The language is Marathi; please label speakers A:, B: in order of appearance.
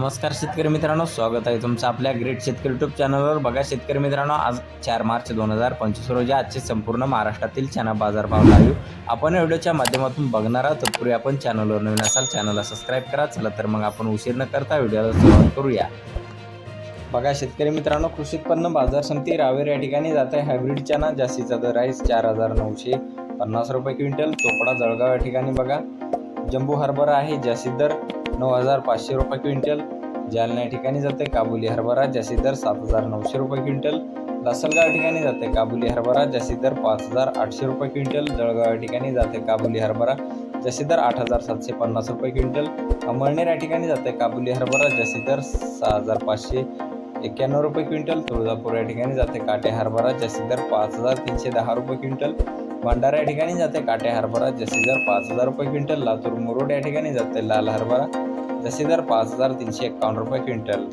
A: नमस्कार शेतकरी मित्रांनो स्वागत आहे तुमचं आपल्या ग्रेट शेतकरी युट्यूब चॅनलवर बघा शेतकरी मित्रांनो आज चार मार्च दोन हजार पंचवीस रोजी आजचे संपूर्ण महाराष्ट्रातील चना बाजारभाव लाईव्ह. आपण व्हिडिओच्या माध्यमातून बघणार आहोत. तत्पूर्वी आपण चॅनलवर नवीन असाल चॅनलला सबस्क्राईब करा. चला तर मग आपण उशीर न करता व्हिडिओला सुरुवात करूया. बघा शेतकरी मित्रांनो कृषी उत्पन्न बाजार समिती रावेर या ठिकाणी जात आहे. हायब्रिड चना जास्तीचा दर आहे चार हजार नऊशे पन्नास रुपये क्विंटल. चोपडा जळगाव या ठिकाणी बघा. जम्बू हरभरा आहे जास्तीत दर नऊ हजार पाचशे रुपये क्विंटल. जालना या ठिकाणी जाते काबुली हरभरा जास्तीत दर सात हजार नऊशे रुपये क्विंटल. लासलगाव या ठिकाणी जाते काबुली हरभरा जास्तीत दर पाच हजार आठशे रुपये क्विंटल. जळगाव या ठिकाणी जाते काबुली हरभरा जास्तीत दर आठ हजार सातशे पन्नास रुपये क्विंटल. अमळनेर या ठिकाणी जाते काबुली हरभरा जास्तीत दर सहा हजार पाचशे एक्क्याण्णव रुपये क्विंटल. तुळजापूर या ठिकाणी जाते काटे हरभरा जास्तीत दर पाच हजार तीनशे दहा रुपये क्विंटल. भंडारा या ठिकाणी जाते काटे हरभरा जास्तीत दर पाच हजार रुपये क्विंटल लातूर मुरुड या ठिकाणी जाते लाल हरभरा जास्तीत दर पाच हजार तीनशे एकावन्न रुपये क्विंटल.